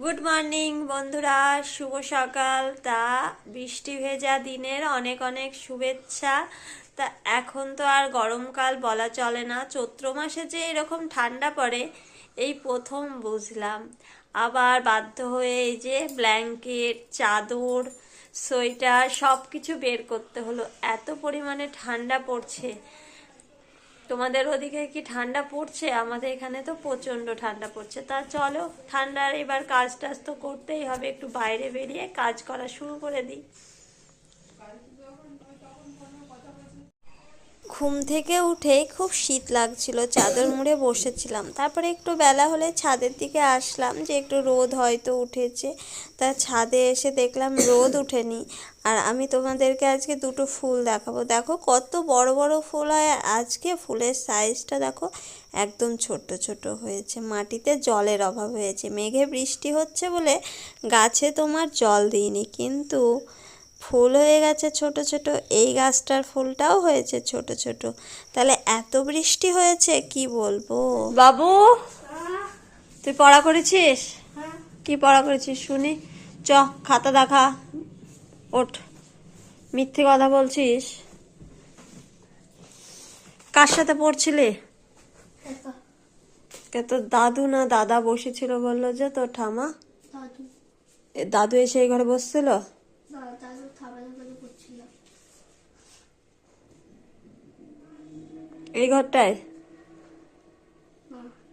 Good morning বন্ধুরা। শুভ সকাল। তা বৃষ্টি ভেজা দিনের অনেক অনেক শুভেচ্ছা। তা এখন তো আর গরমকাল বলা চলে না। চৈত্র মাসে যে এরকম ঠান্ডা পড়ে, এই প্রথম বুঝলাম। আবার বাধ্য হয়ে এই যে ব্ল্যাঙ্কেট, চাদর, সোয়েটার সব কিছু বের করতে হলো। এত পরিমাণে ঠান্ডা পড়ছে। তোমাদের ওদিকে কি ঠান্ডা পড়ছে? আমাদের এখানে তো প্রচণ্ড ঠান্ডা পড়ছে। তা চলো, ঠান্ডার এবার কাজ টাজ তো করতেই হবে। একটু বাইরে বেরিয়ে কাজ করা শুরু করে দিই। ঘুম থেকে উঠেই খুব শীত লাগছিল, চাদর মুড়ে বসেছিলাম। তারপরে একটু বেলা হলে ছাদের দিকে আসলাম যে একটু রোদ হয়তো উঠেছে। তা ছাদে এসে দেখলাম রোদ উঠেনি। আর আমি তোমাদেরকে আজকে দুটো ফুল দেখাবো। দেখো কত বড় বড় ফুল হয় আজকে ফুলের সাইজটা দেখো একদম ছোট ছোট হয়েছে। মাটিতে জলের অভাব হয়েছে। মেঘে বৃষ্টি হচ্ছে বলে গাছে তোমার জল দিইনি। কিন্তু ফুল হয়ে গেছে ছোট ছোট এই গাছটার ফুলটাও হয়েছে ছোট ছোট। তাহলে এত বৃষ্টি হয়েছে কি বলব? বাবু তুই পড়া করেছিস? কি পড়া করেছিস শুনি? চ খাতা দেখা। ওঠ। মিথ্যে কথা বলছিস? কার সাথে পড়ছিলে? তোর দাদু না দাদা বসেছিল বলল যে তোর ঠামা? এ দাদু এসে এই ঘরে বসছিল না দাদু খাবার দাবার করছিল এই ঘরটায়?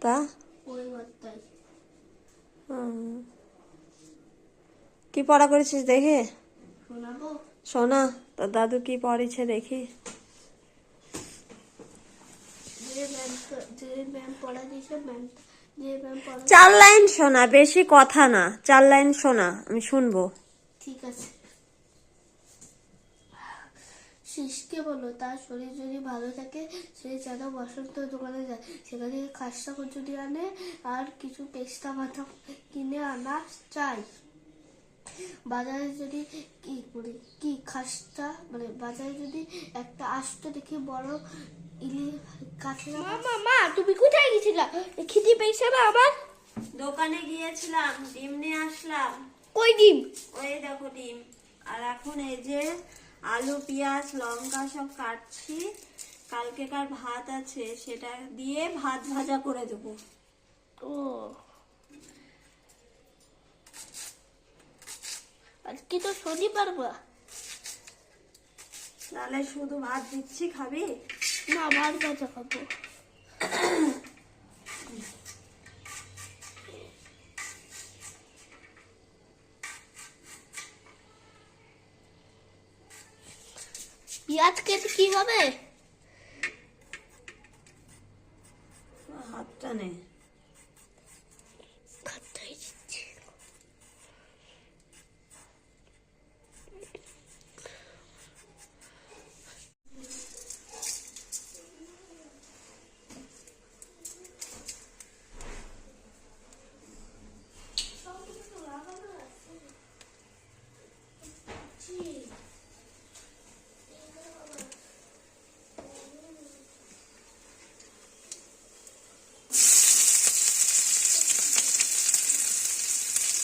তা? কি পড়া করেছিস দেখে? শোনা। তোর দাদু কি পড়েছে দেখি। চার লাইন শোনা বেশি কথা না। চার লাইন শোনা আমি শুনব। ঠিক আছে। শিশকে বলো তার শরীর যদি ভালো থাকে সে যেন বসন্ত দোকানে যায়। সেখান থেকে খাসটা কচুরি আনে আর কিছু পেস্তা বাদাম কিনে আনা চাই। বাজারে যদি কি বলি কি খাসটা মানে বাজারে যদি একটা আস্ত দেখি বড় ইলি কাছে মা মা তুমি কোথায় গেছিলা? খিদি পেয়েছে না আমার দোকানে গিয়েছিলাম ডিম নিয়ে আসলাম। কই ডিম? ওই দেখো ডিম। আর এখন এই যে আলু পেঁয়াজ লঙ্কা সব কাটছি। কালকেকার ভাত আছে সেটা দিয়ে ভাত ভাজা করে দেবো। ও। আজকে তো শনিবার বা। তাহলে শুধু ভাত দিচ্ছি খাবি? না ভাত ভাজা খাব। পেঁয়াজ কেটে কি হবে? হাতটা নে খাতাই দিচ্ছি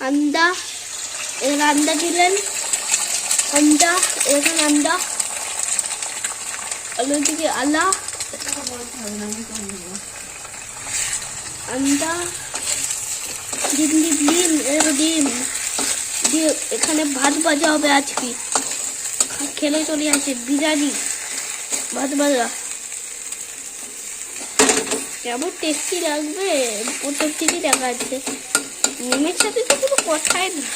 আন্দা, এখানে আন্দা দিলেন। আন্দা, এখানে আন্দা। অন্যদিকে আলা। আন্দা, ডিম ডিম ডিম এর ডিম। দিয়ে এখানে ভাত ভাজা হবে আজকে। খেলে চলে আছে বিরিয়ানি, ভাত ভাজা। কেমন টেস্টি লাগবে? প্রথম থেকে দেখা যাচ্ছে নিমের সাথে তো কোনো কথাই না।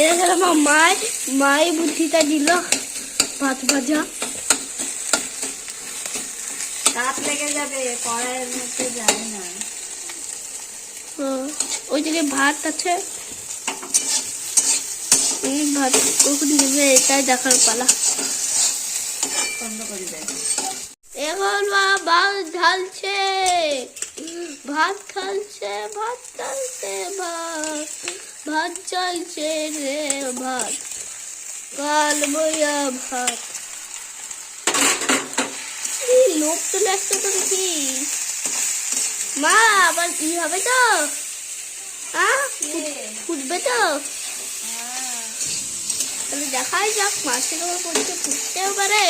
এরা গেল আমার মায় মাই বুদ্ধিটা দিল ভাত ভাজা। তাপ লেগে যাবে কড়াইয়ের মধ্যে যায় না। ওই ওই দিকে ভাত আছে এই ভাত কখন দেবে এটাই দেখার পালা। এখন মা ভাত ঢালছে। ভাত খালছে ভাত খালছে ভাত। ভাত চাইছে রে ভাত। কাল বইয়া ভাত। লোক তো ব্যস্ত তো দেখি। মা, আবার কি হবে তো? ফুটবে তো? তাহলে দেখাই যাক ওপর পড়তে ফুটতেও পারে।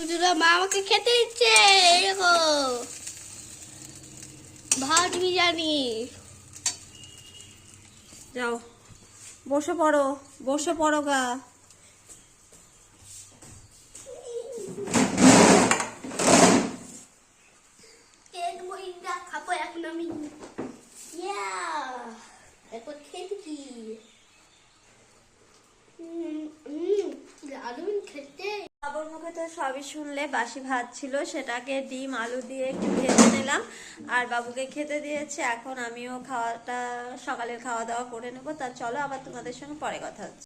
দুজনা মা আমাকে খেতে দিচ্ছে এরকম ভাত বিরিয়ানি। যাও। বসে পড়ো বসে পড়ো গা কেক মইটা খাব এখন আমি ইয়া এখন খেতে কি উম, উম, দারুণ খেতে বাবুর মুখে তো সবই শুনলে বাসি ভাত ছিল, সেটাকে ডিম, আলু দিয়ে একটু ভেজে নিলাম। আর বাবুকে খেতে দিয়েছে, এখন আমিও খাওয়াটা, সকালের খাওয়া দাওয়া করে নেব। তা চলো আবার তোমাদের সঙ্গে পরে কথা হচ্ছে।